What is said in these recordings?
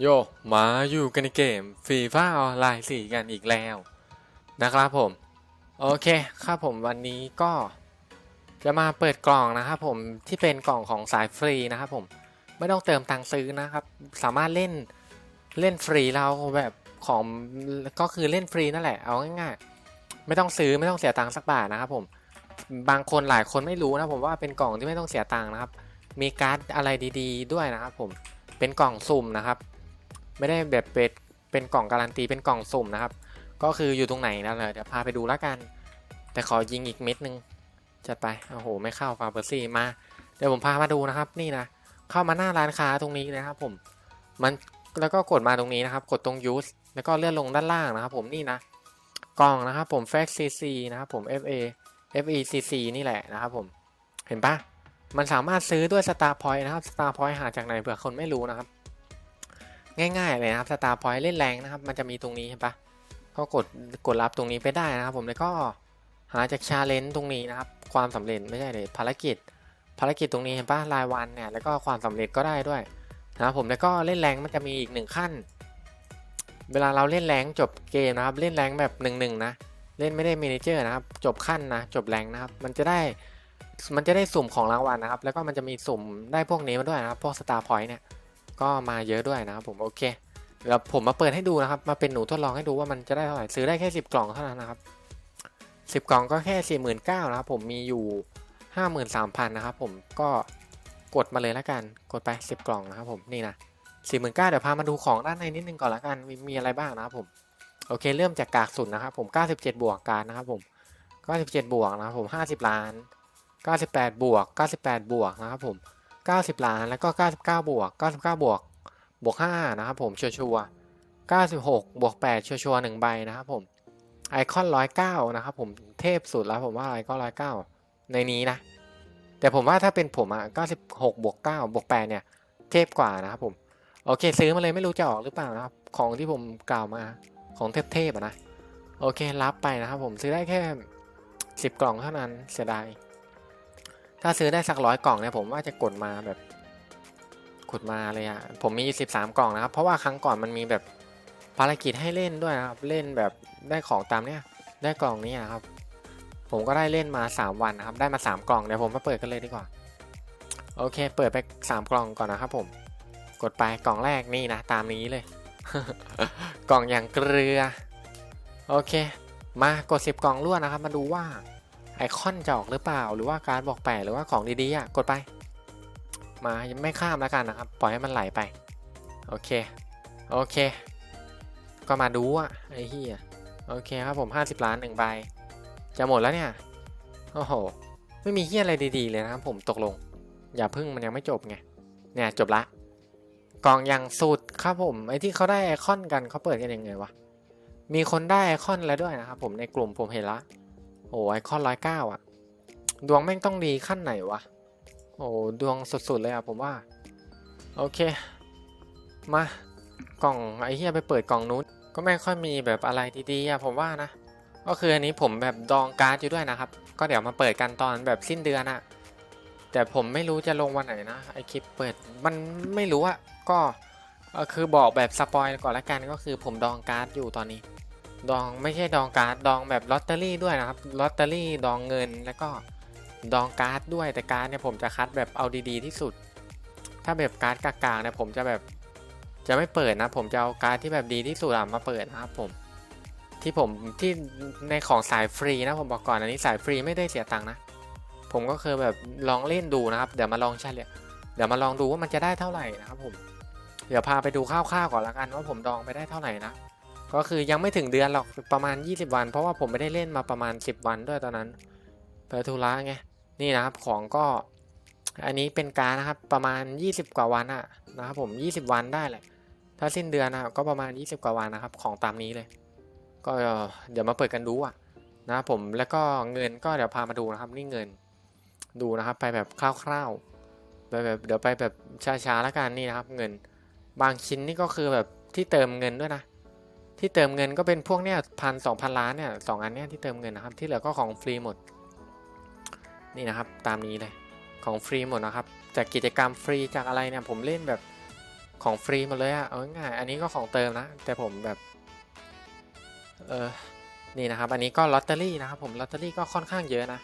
โยมาอยู่กันในเกมฟีฟ่าออนไลน์สี่กันอีกแล้วนะครับผม โอเคครับผมวันนี้ก็จะมาเปิดกล่องนะครับผมที่เป็นกล่องของสายฟรีนะครับผมไม่ต้องเติมตังค์ซื้อนะครับ สามารถเล่นเล่นฟรีเราแบบของก็คือเล่นฟรีนั่นแหละเอาง่ายๆไม่ต้องซื้อไม่ต้องเสียตังค์สักบาทนะครับผมบางคนหลายคนไม่รู้นะผมว่าเป็นกล่องที่ไม่ต้องเสียตังค์นะครับ มีการ์ดอะไรดี ๆ ด้วยนะครับผมเป็นกล่องสุ่มนะครับ ไม่ได้แบบเป็นเป็นกล่องการันตีเป็นกล่องสุ่มนะครับ ก็คืออยู่ตรงไหนนั่นแหละเดี๋ยวพาไปดูแล้วกัน แต่ขอยิงอีกเม็ดนึงจัดไปโอ้โห ไม่เข้าฟาเบอร์ซี่มา เดี๋ยวผมพามาดูนะครับนี่นะเข้ามาหน้าร้านค้าตรงนี้นะครับผมมันแล้วก็กดมาตรงนี้นะครับ กดตรง use แล้วก็เลื่อนลงด้านล่างนะครับ ผมนี่นะกล่องนะครับผม f a c cc นะครับผม fa fecc นี่แหละนะครับผมเห็นปะมันสามารถซื้อด้วย star point นะครับ star point หาจากไหนเผื่อคนไม่รู้นะครับ ง่ายๆเลยนะครับ star point เล่นแรงนะครับ มันจะมีตรงนี้เห็นปะก็กดกดรับตรงนี้ไปได้นะครับ ผมแล้วก็หาจากชาเลนจ์ตรงนี้นะครับ ความสำเร็จไม่ใช่เลยภารกิจ ภารกิจตรงนี้เห็นปะรายวันเนี่ยแล้วก็ความสำเร็จก็ได้ด้วยนะครับผมแล้วก็เล่นแรงมันจะมีอีกหนึ่งขั้น เวลาเราเล่นแรงจบเกมนะครับ เล่นแรงแบบหนึ่งหนึ่งนะเล่นไม่ได้เมเนเจอร์นะครับ จบขั้นนะจบแรงนะครับ มันจะได้มันจะได้สุ่มของรางวัลนะครับ แล้วก็มันจะมีสุ่มได้พวกนี้มาด้วยนะครับ พวกสตาร์พอยต์เนี่ย ก็มาเยอะด้วยนะครับผมโอเคเดี๋ยวผมมาเปิดให้ดูนะครับ มาเป็นหนูทดลองให้ดูว่ามันจะได้เท่าไหร่ซื้อได้แค่ 10 กล่องเท่านั้นนะครับ 10 กล่องก็แค่ 49,000นะครับผมมีอยู่ 53,000นะครับผมก็กดมาเลยแล้วกันกดไป 10 กล่องนะครับผมนี่นะ49,000เดี๋ยวพามาดูของด้านในนิดนึงก่อนละกันมีมีอะไรบ้างนะครับผมโอเคเริ่มจากกากสุดนะครับผม 97 บวกการนะครับผม97 บวกนะครับผม 50 ล้าน 98 บวก 98 บวกนะครับผม 90 ล้านแล้วก็ 99 บวก 99 บวก บวก 5 นะครับผมชัวชัว96 บวก 8 ชัวชัวหนึ่งใบนะครับผมไอคอน 109 นะครับผมเทพสุดแล้วผมว่าไอคอน 109 ในนี้นะ แต่ผมว่าถ้าเป็นผมอะ96 บวก 9 บวก 8 เนี่ย เทพกว่านะครับผม โอเค ซื้อมาเลยไม่รู้จะออกหรือเปล่านะครับ ของที่ผมกล่าวมาของเทพๆนะ โอเครับไปนะครับผมซื้อได้แค่ 10 กล่องเท่านั้นเสียดาย ถ้าซื้อได้สักร้อยกล่องเนี่ยผมว่าจะกดมาแบบกดมาเลยอะผมมี 13 กล่องนะครับ เพราะว่าครั้งก่อนมันมีแบบภารกิจให้เล่นด้วยนะครับ เล่นแบบได้ของตามเนี้ยได้กล่องนี้นะครับ ผมก็ได้เล่นมา 3 วันนะครับ ได้มา 3 กล่อง เดี๋ยวผมมาเปิดกันเลยดีกว่า โอเค เปิดไป 3 กล่องก่อนนะครับผม กดไปกล่องแรกนี่นะ ตามนี้เลย กล่องอย่างเกลือ โอเค มากด 10 กล่องล้วนนะครับ มาดูว่า ไอคอนจะออกหรือเปล่า หรือว่าการบอกแปะหรือว่าของดีๆอะกดไป มาไม่ข้ามแล้วกันนะครับ ปล่อยให้มันไหลไป โอเค โอเค ก็มาดูอะไอ้เหี้ยโอเคครับผม 50 ล้านหนึ่งใบ จะหมดแล้วเนี่ย โอ้โห ไม่มีเหี้ยอะไรดีๆเลยนะครับผมตกลง อย่าพึ่งมันยังไม่จบไง เนี่ยจบละกล่องอย่างสุดครับผม ไอ้ที่เขาได้ไอคอนกันเขาเปิดกันยังไงวะ มีคนได้ไอคอนแล้วด้วยนะครับผมในกลุ่มผมเห็นละ โอ้ไอคอนร้อยเก้าอะ ดวงแม่งต้องดีขั้นไหนวะ โอ้ดวงสุดๆเลยอะผมว่า โอเค มากล่องไอเหี้ยไปเปิดกล่องนู้น ก็ไม่ค่อยมีแบบอะไรดีๆอะผมว่านะ ก็คืออันนี้ผมแบบดองการ์ดอยู่ด้วยนะครับ ก็เดี๋ยวมาเปิดกันตอนแบบสิ้นเดือนอะแต่ผมไม่รู้จะลงวันไหนนะไอคลิปเปิดมันไม่รู้อะก็คือบอกแบบสปอยก่อนละกันก็คือผมดองการ์ดอยู่ตอนนี้ ดองไม่ใช่ดองการ์ดดองแบบลอตเตอรี่ด้วยนะครับลอตเตอรี่ดองเงินแล้วก็ดองการ์ดด้วยแต่การ์ดเนี่ยผมจะคัดแบบเอาดีๆที่สุด ถ้าแบบการ์ดกากๆเนี่ยผมจะแบบจะไม่เปิดนะ ผมจะเอาการ์ดที่แบบดีที่สุดอะมาเปิดนะครับผม ที่ผมที่ในของสายฟรีนะผมบอกก่อนอันนี้สายฟรีไม่ได้เสียตังค์นะ ผมก็เคยแบบลองเล่นดูนะครับ เดี๋ยวมาลองเฉลี่ยเดี๋ยวมาลองดูว่ามันจะได้เท่าไหร่นะครับผมเดี๋ยวพาไปดูคร่าวๆก่อนละกันว่าผมดองไปได้เท่าไหร่นะ ก็คือยังไม่ถึงเดือนหรอกประมาณ 20 วัน เพราะว่าผมไม่ได้เล่นมาประมาณ 10 วันด้วยตอนนั้นไปธุระไงนี่นะครับของก็อันนี้เป็นการนะครับประมาณ 20 กว่าวันอะนะครับผม 20 วันได้แหละถ้าสิ้นเดือนนะก็ประมาณ 20 กว่าวันนะครับ ของตามนี้เลย ก็เดี๋ยวมาเปิดกันดูอะนะครับผมแล้วก็เงินก็เดี๋ยวพามาดูนะครับนี่เงินดูนะครับ ไปแบบคร่าวๆไปแบบเดี๋ยวไปแบบช้าๆแล้วกันนี่นะครับ เงิน บางชิ้นนี่ก็คือแบบที่เติมเงินด้วยนะ ที่เติมเงินก็เป็นพวกเนี้ยพันสองพันล้านเนี่ยสองอันเนี้ยที่เติมเงินนะครับ ที่เหลือก็ของฟรีหมด นี่นะครับตามนี้เลยของฟรีหมดนะครับ จากกิจกรรมฟรีจากอะไรเนี่ยผมเล่นแบบของฟรีหมดเลยอะเอาง่ายอันนี้ก็ของเติมนะ แต่ผมแบบเออนี่นะครับ อันนี้ก็ลอตเตอรี่นะครับ ผมลอตเตอรี่ก็ค่อนข้างเยอะนะ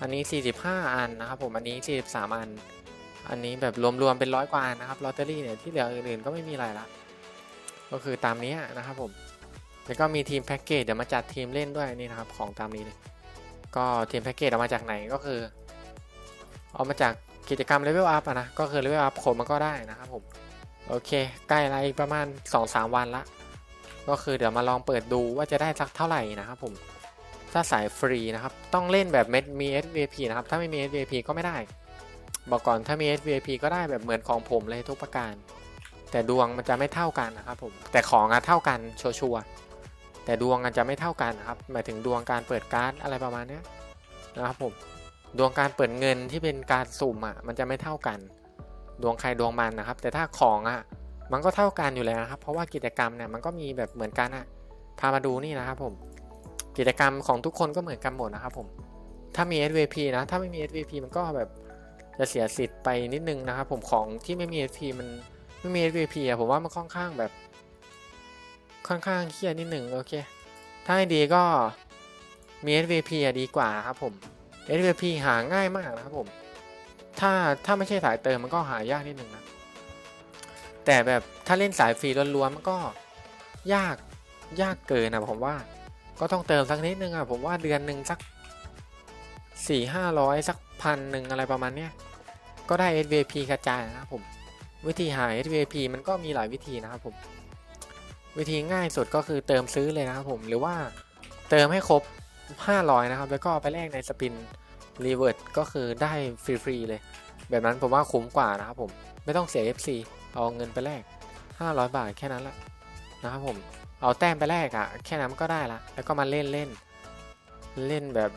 อันนี้ 45 อันนะครับ ผมอันนี้ 43 อัน อันนี้แบบรวมๆเป็นร้อยกว่าอันนะครับลอตเตอรี่เนี่ยที่เหลืออื่นๆก็ไม่มีอะไรละ ก็คือตามนี้นะครับผมแล้วก็มีทีมแพ็กเกจเดี๋ยวมาจัดทีมเล่นด้วยนี่นะครับของตามนี้เลย ก็ทีมแพ็กเกจเอามาจากไหนก็คือ เอามาจากกิจกรรมเลเวลอัพนะก็คือเลเวลอัพคนมันก็ได้นะครับผมโอเค ใกล้ละอีกประมาณ 2-3 วันละ ก็คือเดี๋ยวมาลองเปิดดูว่าจะได้สักเท่าไหร่นะครับผมถ้าสายฟรีนะครับ ต้องเล่นแบบเม็ดมี SVP นะครับ ถ้าไม่มี SVP ก็ไม่ได้ บอกก่อนถ้ามี SVP ก็ได้แบบเหมือนของผมเลยทุกประการ แต่ดวงมันจะไม่เท่ากันนะครับผมแต่ของอะเท่ากันชัวร์แต่ดวงมันจะไม่เท่ากันนะครับหมายถึงดวงการเปิดการ์ดอะไรประมาณนี้นะครับผมดวงการเปิดเงินที่เป็นการสุ่มอะมันจะไม่เท่ากัน ดวงใครดวงมันนะครับ แต่ถ้าของอะมันก็เท่ากันอยู่แล้วนะครับ เพราะว่ากิจกรรมเนี่ยมันก็มีแบบเหมือนกันอะพามาดูนี่นะครับผมกิจกรรมของทุกคนก็เหมือนกันหมดนะครับผมถ้ามี SVP นะถ้าไม่มี SVP มันก็แบบจะเสียสิทธิ์ไปนิดนึงนะครับผมของที่ไม่มี SVP มัน ไม่มี SVP อะผมว่ามันค่อนข้างแบบ ค่อนข้างเครียดนิดหนึ่งโอเค ถ้าให้ดีก็มี SVP อะดีกว่าครับผม SVP หาง่ายมากนะครับผม ถ้าถ้าไม่ใช่สายเติมมันก็หายากนิดหนึ่งนะ แต่แบบถ้าเล่นสายฟรีล้วนๆมันก็ยากยากเกินนะผมว่า ก็ต้องเติมสักนิดนึงอะผมว่าเดือนหนึ่งสักสี่ห้าร้อยสักพันหนึ่งอะไรประมาณเนี้ยก็ได้ SVP กระจายนะครับผม วิธีหา SVP มันก็มีหลายวิธีนะครับผม วิธีง่ายสุดก็คือเติมซื้อเลยนะครับผมหรือว่าเติมให้ครบ 500 นะครับ แล้วก็ไปแลกในสปินรีเวิร์ดก็คือได้ฟรีๆเลย แบบนั้นผมว่าคุ้มกว่านะครับผม ไม่ต้องเสีย FC เอาเงินไปแลก 500 บาทแค่นั้นแหละนะครับผม เอาแต้มไปแลกอะ่ะ แค่นั้นก็ได้ละ แล้วก็มาเล่นเล่นเล่นแบบ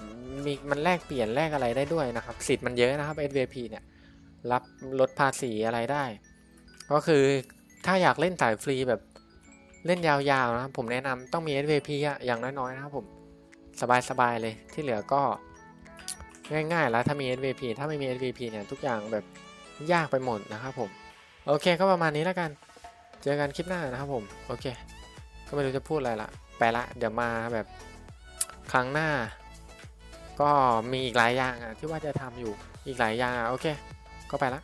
มีมันแลกเปลี่ยนแลกอะไรได้ด้วยนะครับ สิทธิ์มันเยอะนะครับ SVP เนี่ย รับลดภาษีอะไรได้ ก็คือถ้าอยากเล่นสายฟรีแบบเล่นยาวๆนะครับผมแนะนำต้องมี SVP อะอย่างน้อยๆนะครับผมสบายๆเลยที่เหลือก็ง่ายๆแล้วถ้ามี SVP ถ้าไม่มี SVP เนี่ยทุกอย่างแบบยากไปหมดนะครับผม โอเคก็ประมาณนี้แล้วกัน เจอกันคลิปหน้านะครับผม โอเค ก็ไม่รู้จะพูดอะไรละไปละ เดี๋ยวมาแบบครั้งหน้า ก็มีอีกหลายอย่างอะที่ว่าจะทำอยู่อีกหลายอย่างอะโอเค ก็ไปละ